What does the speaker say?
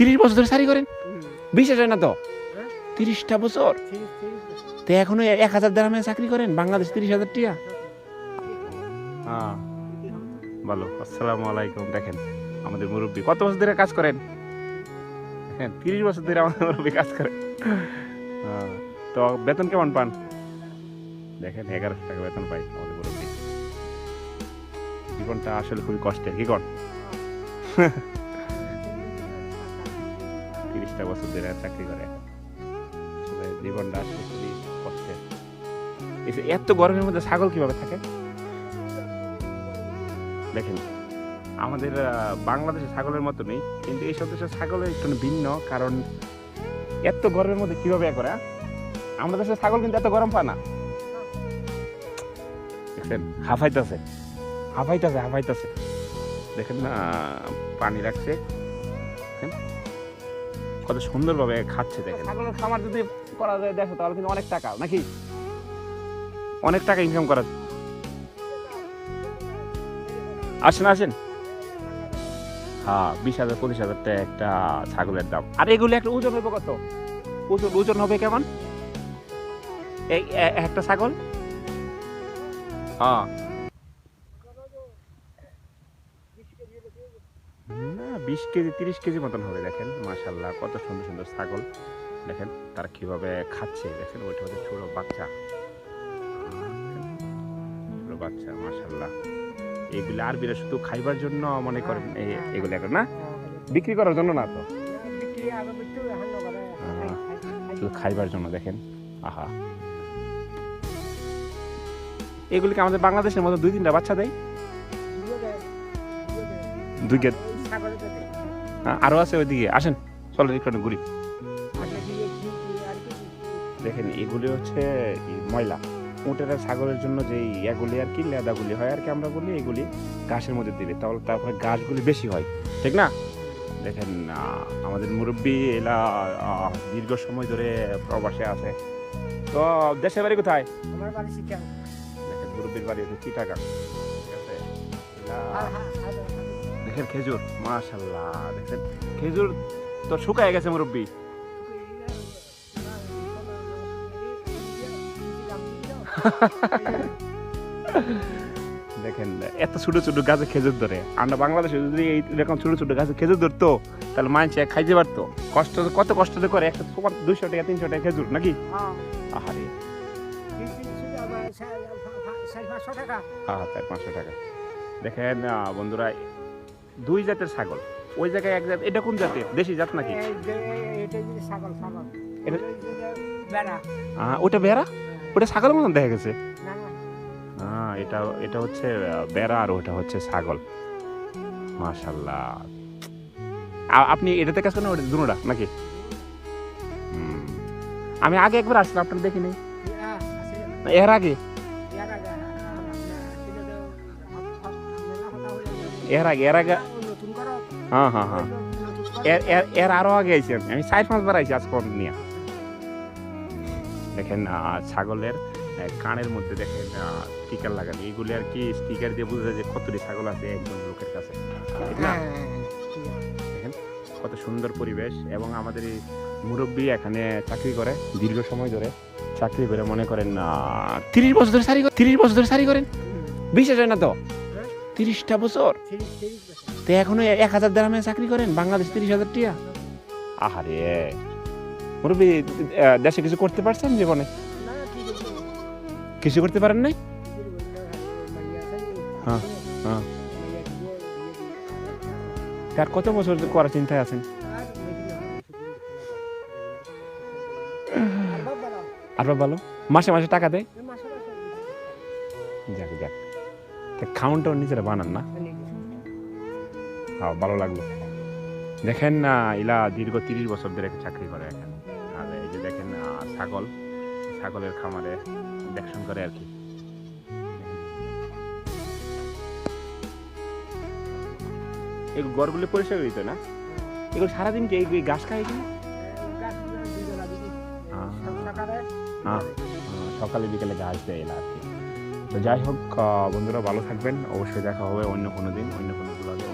তিরিশ বছর ধরে সারি করেন। বিশ্বাস হয় না তো? হ্যাঁ? তিরিশটা বছর। তো এখনও এক হাজার দামে চাকরি করেন? বাংলাদেশ তিরিশ হাজার টিয়া? হ্যাঁ। ভালো আসসালামু আলাইকুম। দেখেন আমাদের মুরব্বী কত বছর ধরে কাজ করেন? হ্যাঁ তিরিশ বছর ধরে আমাদের মুরব্বী কাজ করেন। হ্যাঁ, তো বেতন কেমন পান? দেখেন এগারোশো টাকা বেতন পাই আমাদের মুরব্বী। জীবনটা আসলে খুবই কষ্টের কি কর তিরিশটা বছর ধরে চাকরি করে জীবনটা খুবই কষ্টের এত গরমের মধ্যে ছাগল কীভাবে থাকে? দেখেন, আমাদের বাংলাদেশে ছাগলের মতো নেই, কিন্তু এই সব দেশের ছাগলের একটু ভিন্ন, কারণ এত গরমের মধ্যে কীভাবে এ করে আমাদের দেশের ছাগল কিন্তু এত গরম পায় না। দেখছেন হাফাইতেছে হাফাইতেছে হাফাইতেছে। দেখেন না পানি রাখছে? কত সুন্দরভাবে খাচ্ছে দেখেন। ছাগলের খামার যদি করা যায় দেখো তাহলে কিন্তু অনেক টাকা নাকি? অনেক টাকা ইনকাম করা। আসেন আসেন। হ্যাঁ বিশ হাজার পঁচিশ হাজার টাকা একটা ছাগলের দাম। আর এগুলো একটা ওজন হবে কত? ওজন ওজন হবে কেমন? এই একটা ছাগল? হ্যাঁ। না, বিশ কেজি, তিরিশ কেজি মতন হবে, দেখেন। মাশাল্লাহ কত সুন্দর সুন্দর ছাগল। দেখেন, তারা কীভাবে খাচ্ছে, দেখেন, ওইটা হচ্ছে ছোটো বাচ্চা। ছোট বাচ্চা মাশাল্লাহ এগুলো আরবিরা শুধু খাইবার জন্য মনে করেন এগুলো এখন না? বিক্রি করার জন্য না তো? শুধু খাইবার জন্য, দেখেন। আহা। এগুলিকে আমাদের বাংলাদেশের মতো দুই তিনটা বাচ্চা দেয়। দুই হ্যাঁ, আরও আছে ওইদিকে। আসেন চলেন একটু ঘুরি? দেখেন এগুলি হচ্ছে ময়লা। উটের ছাগলের জন্য যে ইয়াগুলি আর কি লেদাগুলি হয় আর কি আমরা বলি এগুলি ঘাসের মধ্যে দিবে। তাহলে তারপরে গাছগুলি বেশি হয়। ঠিক না? দেখেন আমাদের মুরব্বী এলা দীর্ঘ সময় ধরে প্রবাসে আছে। তো দেশের বাড়ি কোথায়? আমার বাড়ি দেখেন মুরব্বীর বাড়ি হচ্ছে চিটাগাং। ঠিক আছে? দেখেন খেজুর মাশাল্লাহ দেখেন। খেজুর তো শুকায় গেছে মুরব্বী। দেখেন এত ছোট ছোট গাছে খেজুর ধরে। আমরা বাংলাদেশে যদি এই এরকম ছোট ছোট গাছে খেজুর ধরতো তাহলে মানুষ খাইতে পারতো। কষ্ট কত কষ্ট করে একটা দুইশো টাকা তিনশো টাকা খেজুর নাকি? হ্যাঁ, আহারে। তিন- চার- পাঁচশো টাকা। দেখেন বন্ধুরা দুই জাতের ছাগল। ওই জায়গায় এক জাত এটা কোন জাতের? দেশি জাত নাকি? ছাগল ছাগল। ওটা বেড়া ওটা ছাগলের মতন দেখা গেছে? হ্যাঁ এটা এটা হচ্ছে বেড়া আর ওটা হচ্ছে ছাগল। মাশাল্লাহ আপনি এটাতে কাজ করেন ওটা দুনোটা নাকি? আমি আগে একবার আসলাম আপনার দেখিনি হ্যাঁ। এর আগে? এর আগে এর আগে হ্যাঁ হ্যাঁ হ্যাঁ। এর এর এর আরও আগে আইছি। আমি আমি চার পাঁচবার আইছি আজ পর্যন্ত নিয়ে। দেখেন ছাগলের কানের মধ্যে দেখেন স্টিকার লাগানো। এইগুলি আর কি স্টিকার দিয়ে বোঝা যায় যে কতটি ছাগল আছে একজন লোকের কাছে। ঠিক না? হ্যাঁ, হ্যাঁ, হ্যাঁ, আছে। কত সুন্দর পরিবেশ এবং আমাদের এই মুরব্বী এখানে চাকরি করে। দীর্ঘ সময় ধরে চাকরি করে মনে করেন তিরিশ বছর ধরে সারি তিরিশ বছর ধরে সারি করেন। বিশ্বাস হয় না তো? তিরিশটা বছর? তো এখনও এক হাজার দামে চাকরি করেন? বাংলাদেশ তিরিশ হাজার টিয়া। আহারে। মুরব্বী দেশে কিছু করতে পারছেন জীবনে? কিছু করতে পারেন নাই? হ্যাঁ, হ্যাঁ। তার কত বছর করার চিন্তায় আছেন? আর ভালো? মাসে মাসে টাকা দেয়? এই মাসে মাসে। যাক যাক। খাউনটাও নিজেরা বানান না। হ্যাঁ ভালো লাগল। দেখেন না ইলা দীর্ঘ তিরিশ বছর ধরে চাকরি করে এখানে। আর এই যে দেখেন ছাগল ছাগলের খামারে দেখশন করে আর কি। এই গড়গুলি পরিষ্কার হইতো না? এগুলো সারাদিন কি এই ঘাস খায় কি গাছগুলো দুইবেলা সকালে বিকেলে ঘাস দেয় এলা আর কি। তো যাই হোক বন্ধুরা ভালো থাকবেন। অবশ্যই দেখা হবে অন্য কোনো দিন, অন্য কোনো ব্লগে